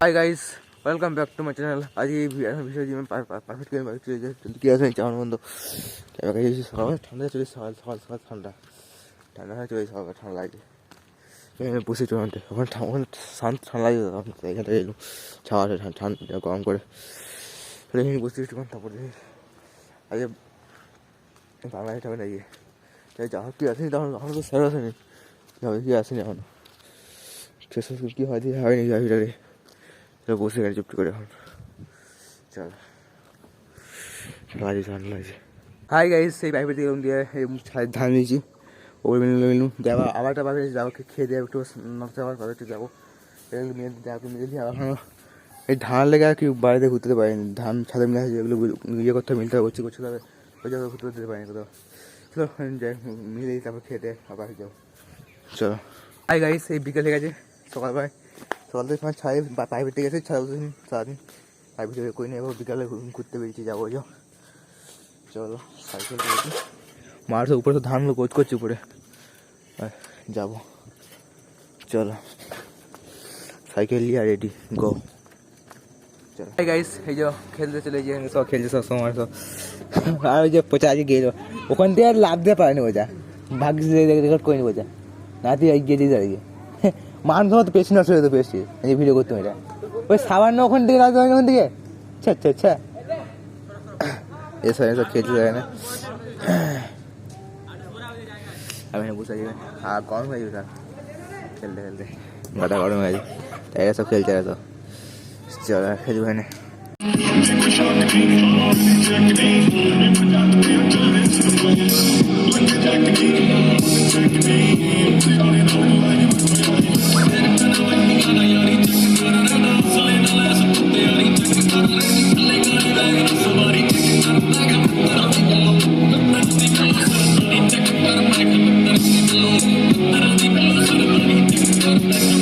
Hi guys welcome back to my channel আজ এই বিষয় জীবন পারফেক্ট গেম বাকি চলে যায় কি আছে চাওয়ার বন্ধ। সকাল ঠান্ডা চলে সকাল সকাল সকাল ঠান্ডা। ঠান্ডা হয়ে চলে সকাল ঠান্ডা লাগে। বসে চলতে ওখানে ওখানে শান্ত ঠান্ডা লাগে এখান থেকে এলাম ছাওয়া ঠান্ডা গরম করে। এখানে বসে একটু তারপরে দেখি আজ বাংলা হিসাবে নাকি? তাই যা কি আসেনি তখন এখন তো স্যার আসেনি। যাবে কি আসেনি এখন? শেষ কি হয় দিয়ে হয়নি যাবিটারে তো বসে গেছে চুপটি করে এখন। চল। লাগছে ঠান্ডা লাগছে হাই গাইস সেই পাইপের দিকে দিয়ে ধান দিয়েছি ওই মেনু মেনু যাব আবার একটা পাবে যাব, খেয়ে দিয়ে একটু নষ্ট আবার পাবে একটু যাব। আবার এই ধান লেগে আর কি বাড়িতে ঘুরতে পারিনি। ধান ছাদে মিলে আছে যেগুলো ইয়ে করতে মিলতে হবে করতে করতে হবে। ওই জায়গায় ঘুরতে যেতে পারিনি কোথাও। চলো যাই, মিলে তারপর খেতে আবার যাব। চলো। হাই গাইস এই বিকেল হয়ে গেছে। সকালবেলায় সকাল থেকে তোমার পাইপের থেকে গেছে সারাদিন পাইপের থেকে করে নিয়ে এবার বিকালে ঘুরতে বেরিয়েছি, যাব যাও চলো সাইকেল করেছি মার উপরে তো ধানগুলো কোচ করছে উপরে। যাব। চলো সাইকেল নিয়ে রেডি গো চলো। গাইস এই যে খেলতে চলে যে সব খেলছে, সব সময় সব। আর ওই যে পচা আজকে গেল, ওখান থেকে আর লাভ দিয়ে পারেনি বোঝা। ভাগ্য রেকর্ড করিনি বোঝা। নাতি গিয়ে দিয়ে দাঁড়িয়ে মান সময় তো পেছনে তো পেয়েছি এই ভিডিও করতে এটা। ওই সামান্য ওখান থেকে রাখতে হয় ওখান থেকে? আচ্ছা আচ্ছা আচ্ছা এসব এসব খেলতে যায় না। আমি বসে আছি আর গরম হয়ে যাবে খেলতে খেলতে। মাথা গরম হয়ে গেছে। তাই এরা সব খেলছে এরা তো। চল খেলব এখানে ওইটা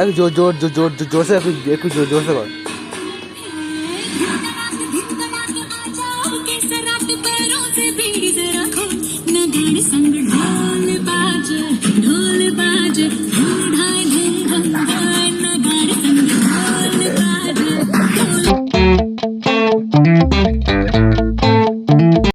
একটু জোর জোর জোর জোর জোর জোরসে একটু একটু জোর জোরসে কর।